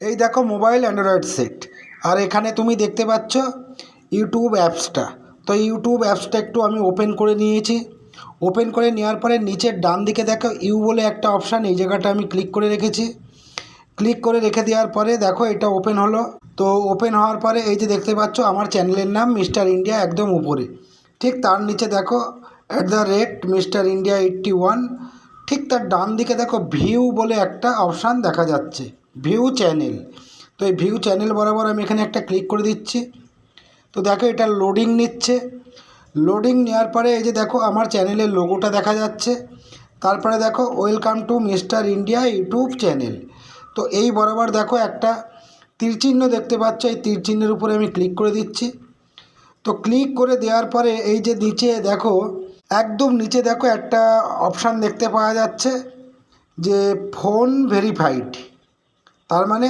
এই দেখো mobile Android set. আর এখানে তুমি দেখতে পাচ্ছ ইউটিউব অ্যাপসটা। তো ইউটিউব অ্যাপসটা একটু আমি ওপেন করে নিয়েছি। ওপেন করে নেওয়ার পরে নিচের ডান দিকে দেখো ইউ বলে একটা অপশান, এই জায়গাটা আমি ক্লিক করে রেখেছি। ক্লিক করে রেখে দেওয়ার পরে দেখো এটা ওপেন হলো। তো ওপেন হওয়ার পরে এই যে দেখতে পাচ্ছ আমার চ্যানেলের নাম মিস্টার ইন্ডিয়া একদম উপরে। ঠিক তার নিচে দেখো at the rate mister India eighty one ঠিক তার ডান দিকে দেখো ভিউ বলে একটা অপশান দেখা যাচ্ছে। View channel. তো এই ভিউ চ্যানেল বরাবর আমি এখানে একটা ক্লিক করে দিচ্ছি। তো দেখো এটা লোডিং নিচ্ছে। লোডিং নেওয়ার পরে এই যে দেখো আমার চ্যানেলের লোগোটা দেখা যাচ্ছে। তারপরে দেখো welcome to mister India YouTube channel তো এই বরাবর দেখো একটা তীরচিহ্ন দেখতে পাচ্ছ। এই তীরচিহ্নের উপরে আমি ক্লিক করে দিচ্ছি। তো ক্লিক করে দেওয়ার পরে এই যে নিচে দেখো, একদম নিচে দেখো একটা অপশান দেখতে পাওয়া যাচ্ছে যে ফোন ভেরিফাইড তার মানে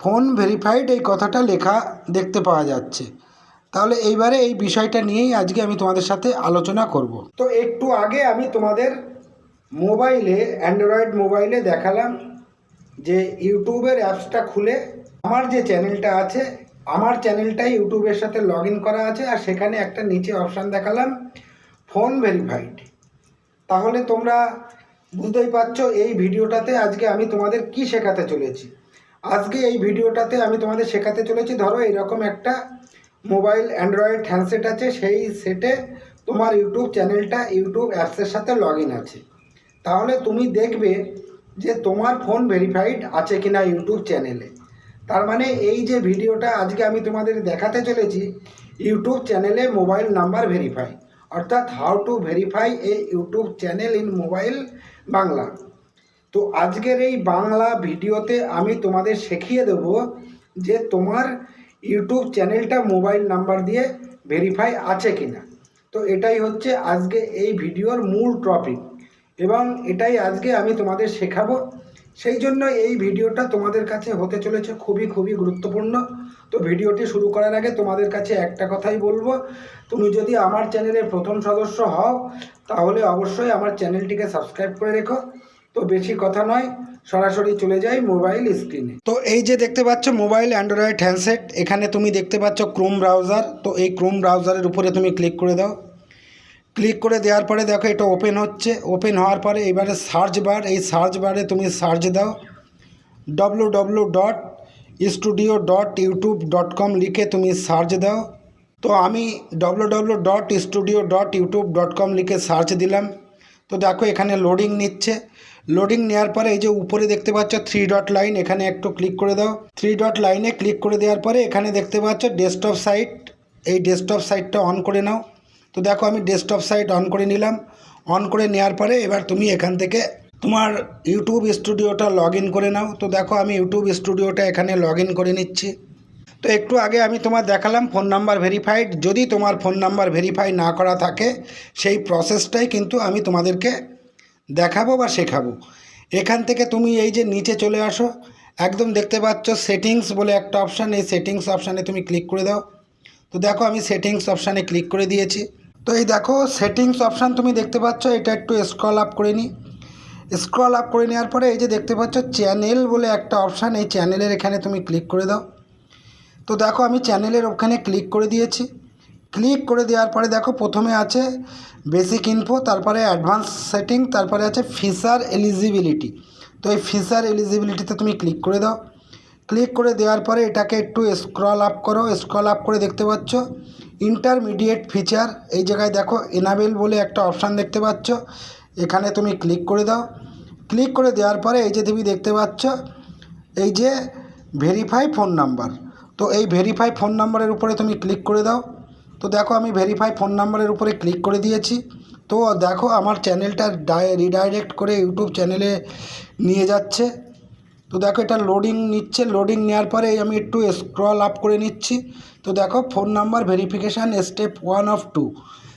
ফোন ভেরিফাইড এই কথাটা লেখা দেখতে পাওয়া যাচ্ছে। তাহলে এইবারে এই বিষয়টা নিয়েই আজকে আমি তোমাদের সাথে আলোচনা করব। তো একটু আগে আমি তোমাদের মোবাইলে অ্যান্ড্রয়েড মোবাইলে দেখালাম যে ইউটিউবের অ্যাপসটা খুলে আমার যে চ্যানেলটা আছে, আমার চ্যানেলটাই ইউটিউবের সাথে লগ করা আছে আর সেখানে একটা নিচে অপশান দেখালাম ফোন ভেরিফাইড তাহলে তোমরা বুঝতেই পারছ, এই ভিডিওটাতে আজকে আমি তোমাদের কি শেখাতে চলেছি? আজকে এই ভিডিওটাতে আমি তোমাদের শেখাতে চলেছি, ধরো এরকম একটা মোবাইল অ্যান্ড্রয়েড হ্যান্ডসেট আছে, সেই সেটে তোমার ইউটিউব চ্যানেলটা, ইউটিউব অ্যাপসের সাথে লগ আছে। তাহলে তুমি দেখবে যে তোমার ফোন ভেরিফাইড আছে কিনা ইউটিউব চ্যানেলে। তার মানে এই যে ভিডিওটা আজকে আমি তোমাদের দেখাতে চলেছি, ইউটিউব চ্যানেলে মোবাইল নাম্বার ভেরিফাই। অর্থাৎ how to verify a YouTube channel in mobile Bangla. তো আজকের এই বাংলা ভিডিওতে আমি তোমাদের শিখিয়ে দেব যে তোমার ইউটিউব চ্যানেলটা মোবাইল নাম্বার দিয়ে ভেরিফাই আছে কিনা। তো এটাই হচ্ছে আজকে এই ভিডিওর মূল টপিক এবং এটাই আজকে আমি তোমাদের শেখাবো। সেই জন্য এই ভিডিওটা তোমাদের কাছে হতে চলেছে খুবই খুবই গুরুত্বপূর্ণ। তো ভিডিওটি শুরু করার আগে তোমাদের কাছে একটা কথাই বলব। তুমি যদি আমার চ্যানেলের প্রথম সদস্য হও, তাহলে অবশ্যই আমার চ্যানেলটিকে সাবস্ক্রাইব করে রেখো। তো বেশি কথা নয়, সরাসরি চলে যাই মোবাইল স্ক্রিনে। তো এই যে দেখতে পাচ্ছ মোবাইল অ্যান্ড্রয়েড হ্যান্ডসেট, এখানে তুমি দেখতে পাচ্ছ ক্রোম ব্রাউজার। তো এই ক্রোম ব্রাউজারের উপরে তুমি ক্লিক করে দাও। ক্লিক করে দেওয়ার পরে দেখো এটা ওপেন হচ্ছে। ওপেন হওয়ার পরে এবারে সার্চ বার এই সার্চ বারে তুমি সার্চ দাও। W W dot studio dot YouTube dot com লিখে তুমি সার্চ দাও। তো আমি W W dot studio dot YouTube dot com লিখে সার্চ দিলাম। তো দেখো এখানে লোডিং নিচ্ছে। লোডিং নেওয়ার পরে এই যে উপরে দেখতে পাচ্ছ থ্রি ডট লাইন এখানে একটু ক্লিক করে দাও। থ্রি ডট লাইনে ক্লিক করে দেওয়ার পরে এখানে দেখতে পাচ্ছ ডেস্কটপ সাইট এই ডেস্কটপ সাইটটা অন করে নাও। তো দেখো আমি ডেস্কটপ সাইট অন করে নিলাম। অন করে নেওয়ার পরে এবার তুমি এখান থেকে তোমার ইউটিউব স্টুডিওটা লগ করে নাও। তো দেখো আমি ইউটিউব স্টুডিওটা এখানে লগ করে নিচ্ছি। তো একটু আগে আমি তোমার দেখালাম ফোন নাম্বার ভেরিফাইড যদি তোমার ফোন নাম্বার ভেরিফাই না করা থাকে, সেই প্রসেসটাই কিন্তু আমি তোমাদেরকে দেখাবো বা শেখাবো। এখান থেকে তুমি এই যে নিচে চলে আসো, একদম দেখতে পাচ্ছ সেটিংস বলে একটা অপশান এই সেটিংস অপশানে তুমি ক্লিক করে দাও। তো দেখো আমি সেটিংস অপশানে ক্লিক করে দিয়েছি। তো এই দেখো সেটিংস অপশান তুমি দেখতে পাচ্ছ, এটা একটু স্ক্রল আপ করে নিই স্ক্রল আপ করে নেওয়ার পরে এই যে দেখতে পাচ্ছ চ্যানেল বলে একটা অপশান এই চ্যানেলের এখানে তুমি ক্লিক করে দাও। তো দেখো আমি চ্যানেলের ওখানে ক্লিক করে দিয়েছি। ক্লিক করে দেওয়ার পরে দেখো প্রথমে আছে বেসিক ইনফো তারপরে অ্যাডভান্স সেটিং তারপরে আছে ফিচার এলিজিবিলিটি তো এই ফিচার এলিজিবিলিটিতে তুমি ক্লিক করে দাও। ক্লিক করে দেওয়ার পরে এটাকে একটু স্ক্রল আপ করো। স্ক্রল আপ করে দেখতে পাচ্ছ ইন্টারমিডিয়েট ফিচার এই জায়গায় দেখো এনাবেল বলে একটা অপশান দেখতে পাচ্ছ। এখানে তুমি ক্লিক করে দাও। ক্লিক করে দেওয়ার পরে এই যে তুমি দেখতে পাচ্ছ, এই যে ভেরিফাই ফোন নাম্বার তো এই ভেরিফাই ফোন নাম্বারের উপরে তুমি ক্লিক করে দাও। তো দেখো আমি ভেরিফাই ফোন নাম্বারের উপরে ক্লিক করে দিয়েছি। তো দেখো আমার চ্যানেলটা রিডাইরেক্ট করে ইউটিউব চ্যানেলে নিয়ে যাচ্ছে। তো দেখো এটা লোডিং নিচ্ছে লোডিং নেওয়ার পরে আমি একটু স্ক্রল আপ করে নিচ্ছি। তো দেখো phone number verification step one of two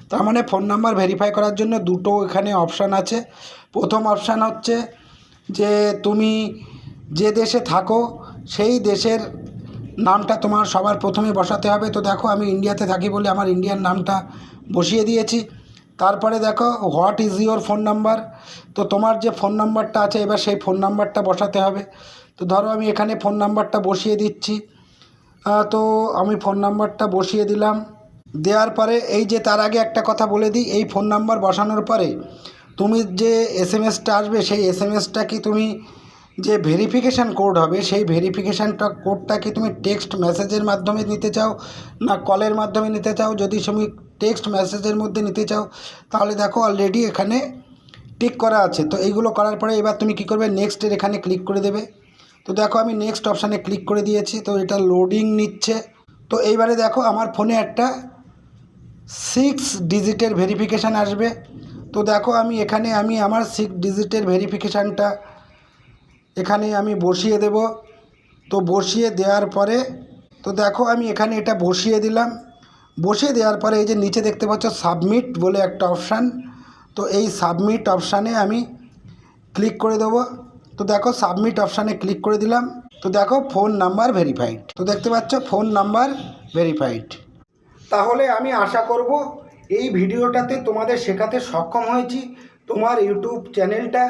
তার মানে ফোন নাম্বার ভেরিফাই করার জন্য দুটো এখানে অপশান আছে। প্রথম অপশান হচ্ছে যে তুমি যে দেশে থাকো, সেই দেশের নামটা তোমার সবার প্রথমে বসাতে হবে। তো দেখো আমি ইন্ডিয়াতে থাকি বলে আমার ইন্ডিয়ান নামটা বসিয়ে দিয়েছি। তারপরে দেখো what is your phone number তো তোমার যে ফোন নাম্বারটা আছে, এবার সেই ফোন নাম্বারটা বসাতে হবে। তো তো ধরো আমি এখানে ফোন নাম্বারটা বসিয়ে দিচ্ছি। তো আমি ফোন নাম্বারটা বসিয়ে দিলাম। দেওয়ার পরে এই যে তার আগে একটা কথা বলে দিই, এই ফোন নাম্বার বসানোর পরে তুমি যে এস এম এসটা আসবে, সেই এস এম এসটা কি তুমি যে ভেরিফিকেশান কোড হবে, সেই ভেরিফিকেশানটা কোডটা কি তুমি টেক্সট মেসেজের মাধ্যমে নিতে চাও না কলের মাধ্যমে নিতে চাও? যদি তুমি টেক্সট মেসেজের মধ্যে নিতে চাও, তাহলে দেখো অলরেডি এখানে টিক করা আছে। তো এইগুলো করার পরে এবার তুমি কি করবে? নেক্সটের এখানে ক্লিক করে দেবে। তো দেখো আমি নেক্সট অপশানে ক্লিক করে দিয়েছি, তো এটা লোডিং নিচ্ছে। তো এইবারে দেখো আমার ফোনে একটা সিক্স ডিজিটের ভেরিফিকেশান আসবে। তো দেখো আমি এখানে আমি আমার সিক্স ডিজিটের ভেরিফিকেশানটা এখানে আমি বসিয়ে দেব। তো বসিয়ে দেওয়ার পরে, তো দেখো আমি এখানে এটা বসিয়ে দিলাম। বসিয়ে দেওয়ার পরে এই যে নিচে দেখতে পাচ্ছ সাবমিট বলে একটা অপশান। তো এই সাবমিট অপশানে আমি ক্লিক করে দেবো। তো দেখো সাবমিট অপশানে ক্লিক করে দিলাম। তো দেখো ফোন নাম্বার ভেরিফাইড। তো দেখতে পাচ্ছ ফোন নাম্বার ভেরিফাইড। তাহলে আমি আশা করব এই ভিডিওটাতে তোমাদের শেখাতে সক্ষম হয়েছি। তোমার ইউটিউব চ্যানেলটা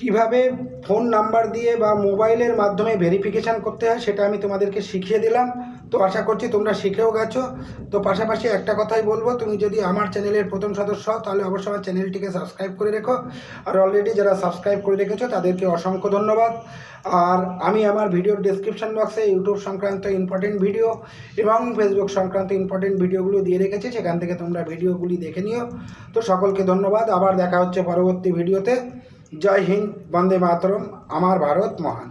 কীভাবে ফোন নাম্বার দিয়ে বা মোবাইলের মাধ্যমে ভেরিফিকেশান করতে হয় সেটা আমি তোমাদেরকে শিখিয়ে দিলাম। তো আশা করছি তোমরা শিখেও গেছো। তো পাশাপাশি একটা কথাই বলব, তুমি যদি আমার চ্যানেলের প্রথম সদস্য, তাহলে অবশ্যই আমার চ্যানেলটিকে সাবস্ক্রাইব করে রেখো। আর অলরেডি যারা সাবস্ক্রাইব করে রেখেছো, তাদেরকে অসংখ্য ধন্যবাদ। আর আমি আমার ভিডিওর ডেসক্রিপশন বক্সে ইউটিউব সংক্রান্ত ইম্পর্টেন্ট ভিডিও এবং ফেসবুক সংক্রান্ত ইম্পর্টেন্ট ভিডিওগুলো দিয়ে রেখেছি, সেখান থেকে তোমরা ভিডিওগুলি দেখে নিও। তো সকলকে ধন্যবাদ, আবার দেখা হচ্ছে পরবর্তী ভিডিওতে জয় হিন্দ, বন্দে মাতরম, আমার ভারত মহান।